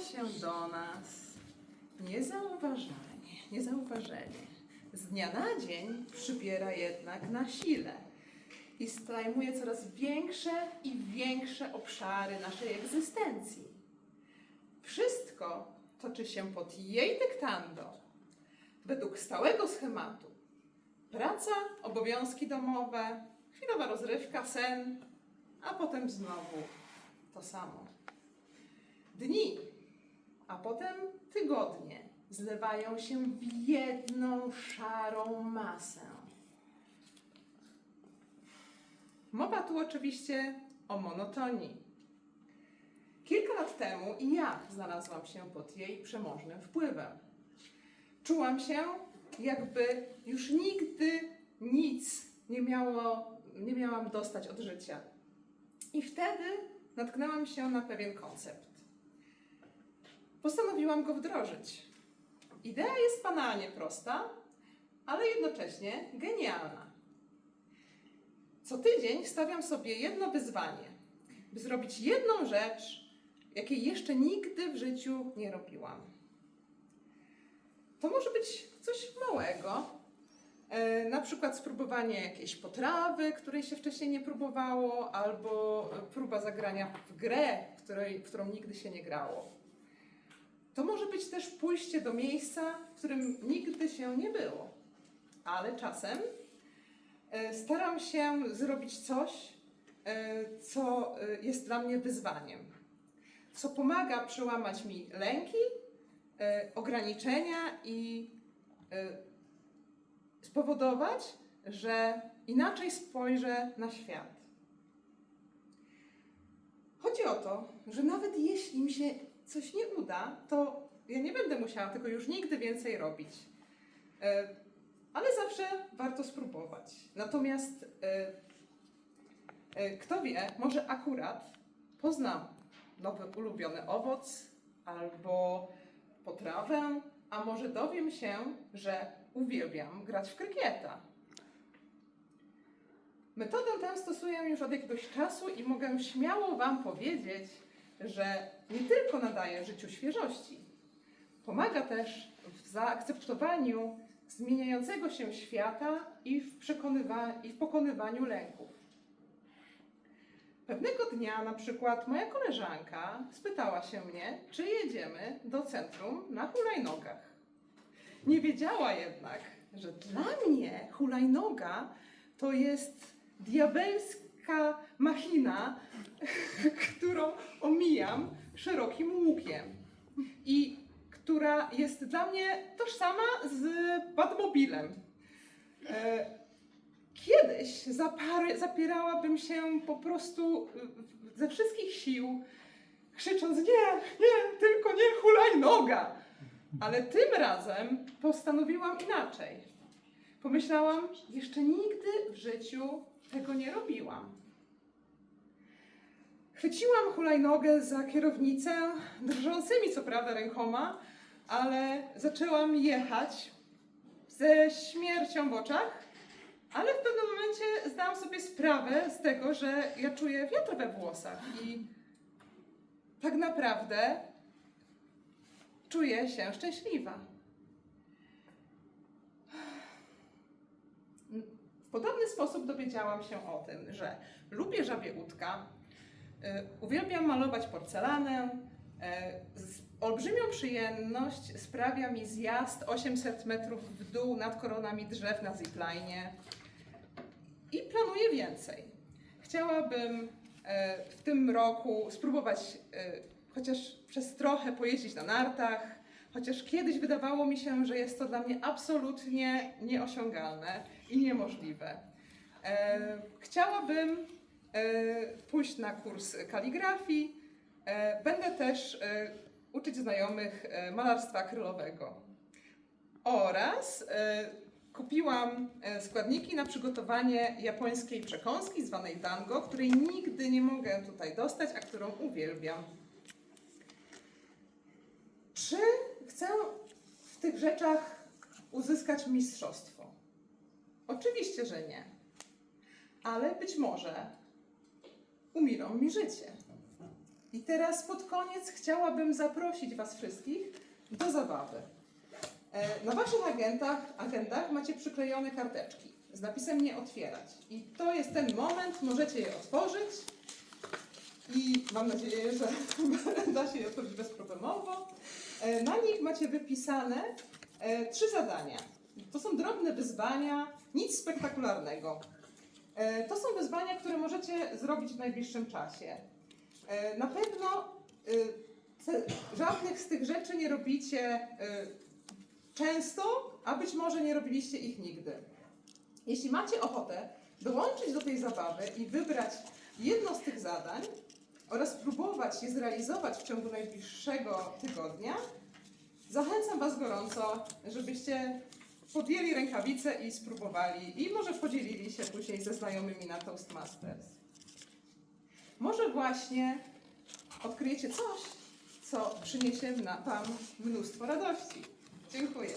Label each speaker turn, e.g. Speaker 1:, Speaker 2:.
Speaker 1: się do nas niezauważanie, niezauważenie. Z dnia na dzień przybiera jednak na sile i zajmuje coraz większe i większe obszary naszej egzystencji. Wszystko toczy się pod jej dyktando, według stałego schematu. Praca, obowiązki domowe, chwilowa rozrywka, sen, a potem znowu to samo. Dni, a potem tygodnie zlewają się w jedną szarą masę. Mowa tu oczywiście o monotonii. Kilka lat temu i ja znalazłam się pod jej przemożnym wpływem. Czułam się, jakby już nigdy nic nie, miało, nie miałam dostać od życia. I wtedy natknęłam się na pewien koncept. Postanowiłam go wdrożyć. Idea jest banalnie prosta, ale jednocześnie genialna. Co tydzień stawiam sobie jedno wyzwanie, by zrobić jedną rzecz, jakiej jeszcze nigdy w życiu nie robiłam. To może być coś małego, e, na przykład spróbowanie jakiejś potrawy, której się wcześniej nie próbowało, albo próba zagrania w grę, której, w którą nigdy się nie grało. Też pójście do miejsca, w którym nigdy się nie było, ale czasem e, staram się zrobić coś, e, co e, jest dla mnie wyzwaniem, co pomaga przełamać mi lęki, ograniczenia i spowodować, że inaczej spojrzę na świat. Chodzi o to, że nawet jeśli mi się coś nie uda, to ja nie będę musiała tego już nigdy więcej robić. E, Ale zawsze warto spróbować. Natomiast e, e, kto wie, może akurat poznam nowy ulubiony owoc albo potrawę, a może dowiem się, że uwielbiam grać w krykieta. Metodę tę stosuję już od jakiegoś czasu i mogę śmiało Wam powiedzieć, że nie tylko nadaje życiu świeżości, pomaga też w zaakceptowaniu zmieniającego się świata i w, i w pokonywaniu lęków. Pewnego dnia na przykład moja koleżanka spytała się mnie, czy jedziemy do centrum na hulajnogach. Nie wiedziała jednak, że dla mnie hulajnoga to jest diabelska machina, którą omijam szerokim łukiem i która jest dla mnie tożsama z Batmobilem. E, Kiedyś zapary, zapierałabym się po prostu y, ze wszystkich sił, krzycząc nie, nie, tylko nie hulajnoga. Ale tym razem postanowiłam inaczej. Pomyślałam, jeszcze nigdy w życiu tego nie robiłam. Chwyciłam hulajnogę za kierownicę, drżącymi co prawda rękoma, ale zaczęłam jechać ze śmiercią w oczach, ale w pewnym momencie zdałam sobie sprawę z tego, że ja czuję wiatr we włosach i tak naprawdę czuję się szczęśliwa. W podobny sposób dowiedziałam się o tym, że lubię żabie łódka, y, uwielbiam malować porcelanę, y, olbrzymią przyjemność sprawia mi zjazd 800 metrów w dół nad koronami drzew na zipline i planuję więcej. Chciałabym y, w tym roku spróbować y, chociaż przez trochę pojeździć na nartach, chociaż kiedyś wydawało mi się, że jest to dla mnie absolutnie nieosiągalne i niemożliwe. E, chciałabym e, pójść na kurs kaligrafii. E, będę też e, uczyć znajomych e, malarstwa akrylowego. Oraz e, kupiłam e, składniki na przygotowanie japońskiej przekąski zwanej dango, której nigdy nie mogę tutaj dostać, a którą uwielbiam. Czy chcę w tych rzeczach uzyskać mistrzostwo? Oczywiście, że nie. Ale być może umilą mi życie. I teraz pod koniec chciałabym zaprosić Was wszystkich do zabawy. E, Na Waszych agendach macie przyklejone karteczki z napisem nie otwierać. I to jest ten moment, możecie je otworzyć i mam nadzieję, że da się je otworzyć bezproblemowo. E, Na nich macie wypisane e, trzy zadania. To są drobne wyzwania, nic spektakularnego. To są wyzwania, które możecie zrobić w najbliższym czasie. E, Na pewno ce- żadnych z tych rzeczy nie robicie y, często, a być może nie robiliście ich nigdy. Jeśli macie ochotę dołączyć do tej zabawy i wybrać jedno z tych zadań oraz próbować je zrealizować w ciągu najbliższego tygodnia, zachęcam Was gorąco, żebyście podjęli rękawice i spróbowali i może podzielili się później ze znajomymi na Toastmasters. Może właśnie odkryjecie coś, co przyniesie na Wam mnóstwo radości. Dziękuję.